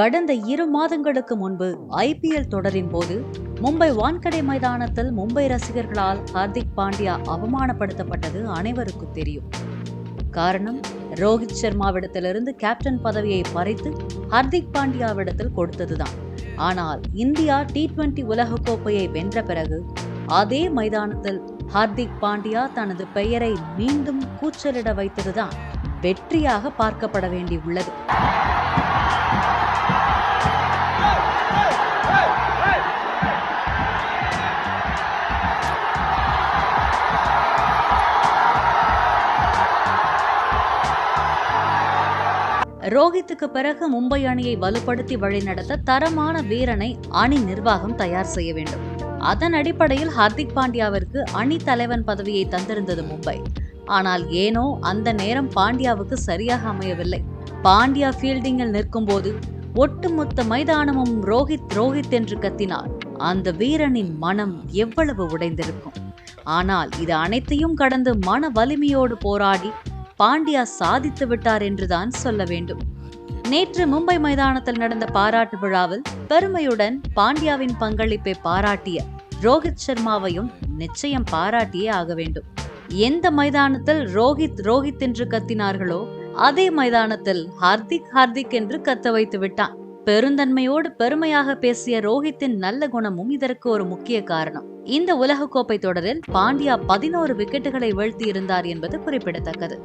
கடந்த இரு மாதங்களுக்கு முன்பு ஐபிஎல் தொடரின் போது மும்பை வான்கடை மைதானத்தில் மும்பை ரசிகர்களால் ஹார்திக் பாண்டியா அவமானப்படுத்தப்பட்டது அனைவருக்கும் தெரியும். காரணம் ரோஹித் சர்மாவிடத்திலிருந்து கேப்டன் பதவியை பறித்து ஹர்திக் பாண்டியாவிடத்தில் கொடுத்ததுதான். ஆனால் இந்தியா டி டுவெண்டி உலகக்கோப்பையை வென்ற பிறகு அதே மைதானத்தில் ஹார்திக் பாண்டியா தனது பெயரை மீண்டும் கூச்சலிட வைத்ததுதான் வெற்றியாக பார்க்கப்பட வேண்டியுள்ளது. ரோஹித்துக்கு பிறகு மும்பை அணியை வலுப்படுத்தி வழிநடத்த தரமான வீரனை அணி நிர்வாகம் தயார் செய்ய வேண்டும். அதன் அடிப்படையில் ஹர்திக் பாண்டியாவிற்கு அணி தலைவன் பதவியை தந்திருந்தது மும்பை. ஆனால் ஏனோ அந்த நேரம் பாண்டியாவுக்கு சரியாக அமையவில்லை. பாண்டியா ஃபீல்டிங்கில் நிற்கும்போது ஒட்டுமொத்த மைதானமும் ரோஹித் ரோஹித் என்று கத்தினார். அந்த வீரனின் மனம் எவ்வளவு உடைந்திருக்கும். ஆனால் இது அனைத்தையும் கடந்து மன வலிமையோடு போராடி பாண்டியா சாதித்து விட்டார் என்றுதான் சொல்ல வேண்டும். நேற்று மும்பை மைதானத்தில் நடந்த பாராட்டு விழாவில் பெருமையுடன் பாண்டியாவின் பங்களிப்பை பாராட்டிய ரோஹித் சர்மாவையும் நிச்சயம் பாராட்டியே ஆக வேண்டும். எந்த மைதானத்தில் ரோஹித் ரோஹித் என்று கத்தினார்களோ அதே மைதானத்தில் ஹார்திக் ஹார்திக் என்று கத்த வைத்து விட்டான். பெருந்தன்மையோடு பெருமையாக பேசிய ரோஹித்தின் நல்ல குணமும் இதற்கு ஒரு முக்கிய காரணம். இந்த உலகக்கோப்பை தொடரில் பாண்டியா பதினோரு விக்கெட்டுகளை வீழ்த்தி இருந்தார் என்பது குறிப்பிடத்தக்கது.